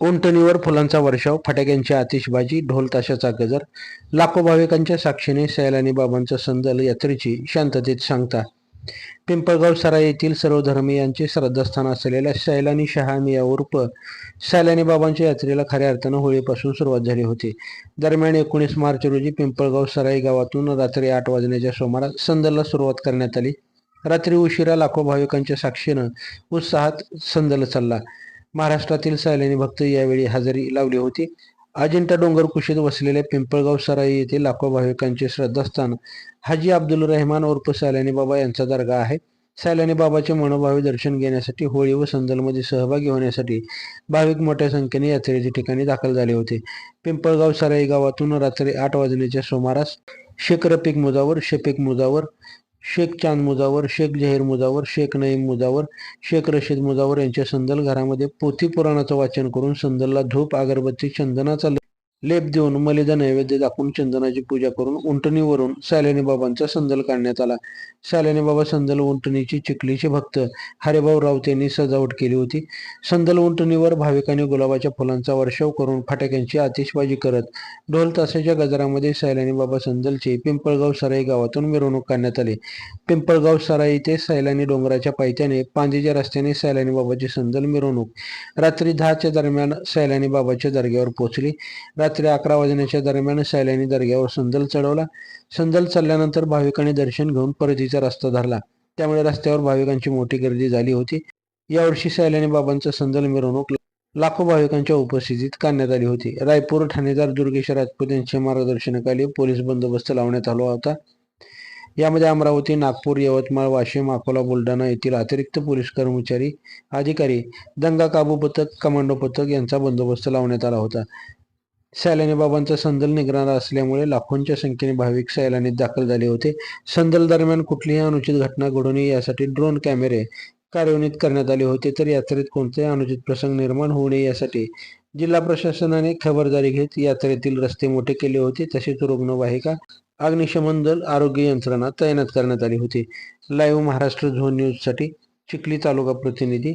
उंटणीवर फुलांचा वर्षाव फटाक्यांची आतिषबाजी ढोल ताशाचा गजर लाखो भाविकांच्या साक्षीने सैलानी बाबांचा संदल यात्रेची शांततेत सांगता. पिंपळगाव सराई येथील सर्व धर्मीयांचे श्रद्धास्थान असलेल्या सैलानी शहामिया उर्फ सैलानी बाबांच्या यात्रेला खऱ्या अर्थानं होळीपासून सुरुवात झाली होती. दरम्यान एकोणीस मार्च रोजी पिंपळगाव सराई गावातून रात्री आठ वाजण्याच्या सुमारास संदलला सुरुवात करण्यात आली. रात्री उशिरा लाखो भाविकांच्या साक्षीनं उत्साहात संदल चालला. महाराष्ट्रातील सैलानी भक्त यावेळी हजेरी लावली होती. अजिंठा डोंगर कुशीत वसलेल्या पिंपळगाव सराई येथे लाखो भाविकांचे श्रद्धास्थान. हाजी अब्दुल रहमान उर्फ सैलानी बाबा यांचा दर्गा आहे. सैलानी बाबाचे मनोभावी दर्शन घेण्यासाठी होळी व संदलमध्ये सहभागी होण्यासाठी भाविक मोठ्या संख्येने यात्रेच्या ठिकाणी दाखल झाले होते. पिंपळगाव सराई गावातून रात्री आठ वाजण्याच्या सुमारास शेख रफिक मुजावर शेपीक मुजावर शेख चांद मुजावर शेख जहीर मुजावर शेख नईम मुजावर शेख रशीद मुजावर यांच्या संदल घरामध्ये पोथी पुराणाचं वाचन करून संदलला धूप अगरबत्ती चंदनाचा लेप देऊन मलिदा नैवेद्य दाखवून चंदनाची पूजा करून उंटणीवरून साल्यानी बाबांचा संदल काढण्यात आला. साल्यानी बाबा संदल उंटणीची चिखलीचे भक्त हरिभाऊ राऊत यांनी सजावट केली होती. संदल उंटणीवर भाविकांनी गुलाबाच्या फुलांचा वर्षाव करून फटाक्यांची आतिषबाजी करत ढोल तासाच्या गजरामध्ये सैलानी बाबा संदलची पिंपळगाव सराई गावातून मिरवणूक काढण्यात आली. पिंपळगाव सराई ते सैलानी डोंगराच्या पायथ्याने पांदीच्या रस्त्याने सैलानी बाबाची संदल मिरवणूक. रात्री दहाच्या दरम्यान सैलानी बाबाच्या दर्ग्यावर पोहोचली. रात्री रात्री अकरा वाजण्याच्या दरम्यान सैलानी दर्ग्यावर संदल चढवला. संदल चढल्यानंतर भाविकांनी दर्शन घेऊन परतीचा रस्ता धरला. त्यामुळे रस्त्यावर भाविकांची मोठी गर्दी झाली होती. यावर्षी सैलानी बाबांचा संदल मिरवणूक लाखो भाविकांच्या उपस्थितीत काढण्यात आली होती. रायपूर ठाणेदार दुर्गेश राजपूत यांच्या मार्गदर्शनाखाली पोलीस बंदोबस्त लावण्यात आला होता. यामध्ये अमरावती नागपूर यवतमाळ वाशिम अकोला बुलढाणा येथील अतिरिक्त पोलीस कर्मचारी अधिकारी दंगा काबू पथक कमांडो पथक यांचा बंदोबस्त लावण्यात आला होता. सैलानी बाबांचा संदल निघणारा असल्यामुळे लाखोंच्या संख्येने भाविक सैलानीत दाखल झाले होते. संदल दरम्यान कुठलीही अनुचित घटना घडू नये यासाठी ड्रोन कॅमेरे कार्यान्वित करण्यात आले होते. तर यात्रेत कोणतेही अनुचित प्रसंग निर्माण होऊ नये यासाठी जिल्हा प्रशासनाने खबरदारी घेत यात्रेतील रस्ते मोठे केले होते. तसेच रुग्णवाहिका अग्निशमन दल आरोग्य यंत्रणा तैनात करण्यात आली होती. लाईव्ह महाराष्ट्र झोन न्यूजसाठी चिखली तालुका प्रतिनिधी